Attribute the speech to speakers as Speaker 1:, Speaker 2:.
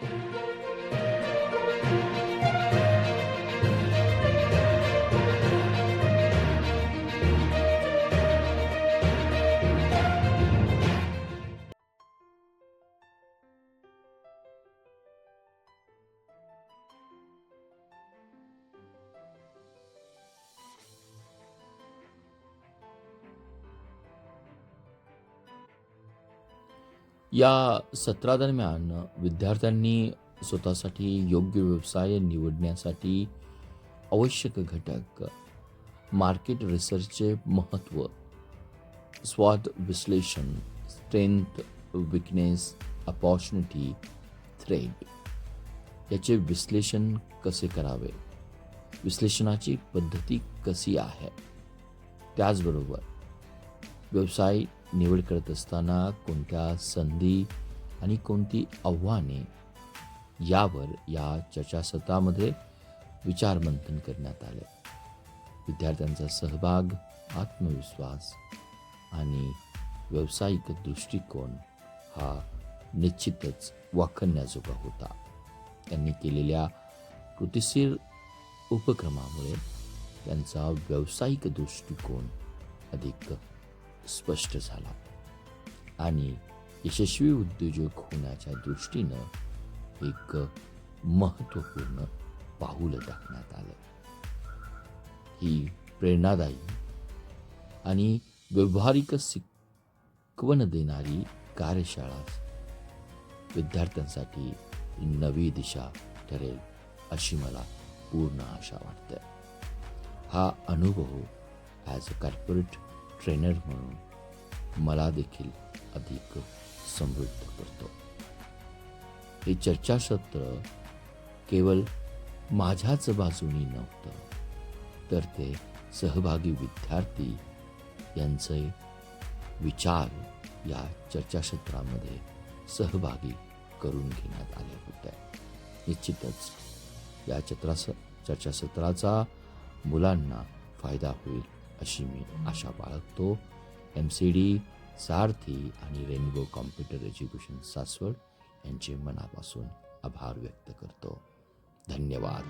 Speaker 1: Thank you. या सत्रादरम्यान विद्यार्थ्यांनी स्वतःसाठी योग्य व्यवसाय निवडण्यासाठी आवश्यक घटक मार्केट रिसर्चचे महत्त्व स्वाद विश्लेषण स्ट्रेंथ विकनेस अपॉर्च्युनिटी थ्रेड याचे विश्लेषण कसे करावे? विश्लेषणाची पद्धती कशी आहे? त्याचबरोबर व्यवसाय निवड करत असताना कोणत्या संधी आणि कोणती आव्हाने यावर या चर्चासत्रामध्ये विचारमंथन करण्यात आले. विद्यार्थ्यांचा सहभाग आत्मविश्वास आणि व्यावसायिक दृष्टिकोन हा निश्चितच वाखण्याजोगा होता. त्यांनी केलेल्या कृतिशील उपक्रमामुळे त्यांचा व्यावसायिक दृष्टिकोन अधिक स्पष्ट झाला. आणि यशस्वी उद्योजक होण्याच्या दृष्टीनं एक महत्त्वपूर्ण पाऊल टाकण्यात आलं. ही प्रेरणादायी आणि व्यवहारिक शिकवण देणारी कार्यशाळा विद्यार्थ्यांसाठी नवी दिशा ठरेल अशी मला पूर्ण आशा वाटते. हा अनुभव ॲज अ कॉर्पोरेट ट्रेनर म्हणून मला देखील अधिक समृद्ध करतो. हे चर्चासत्र केवळ माझ्याच बाजूनी नव्हतं तर ते सहभागी विद्यार्थी यांचे विचार या चर्चासत्रामध्ये सहभागी करून घेण्यात आले होते. निश्चितच या चित्रास चर्चासत्राचा मुलांना फायदा होईल. अशी मी आशा बाळगतो. एम सी डी सारथी आणि रेनबो कॉम्प्युटर एज्युकेशन सासवड यांचे मनापासून आभार व्यक्त करतो. धन्यवाद.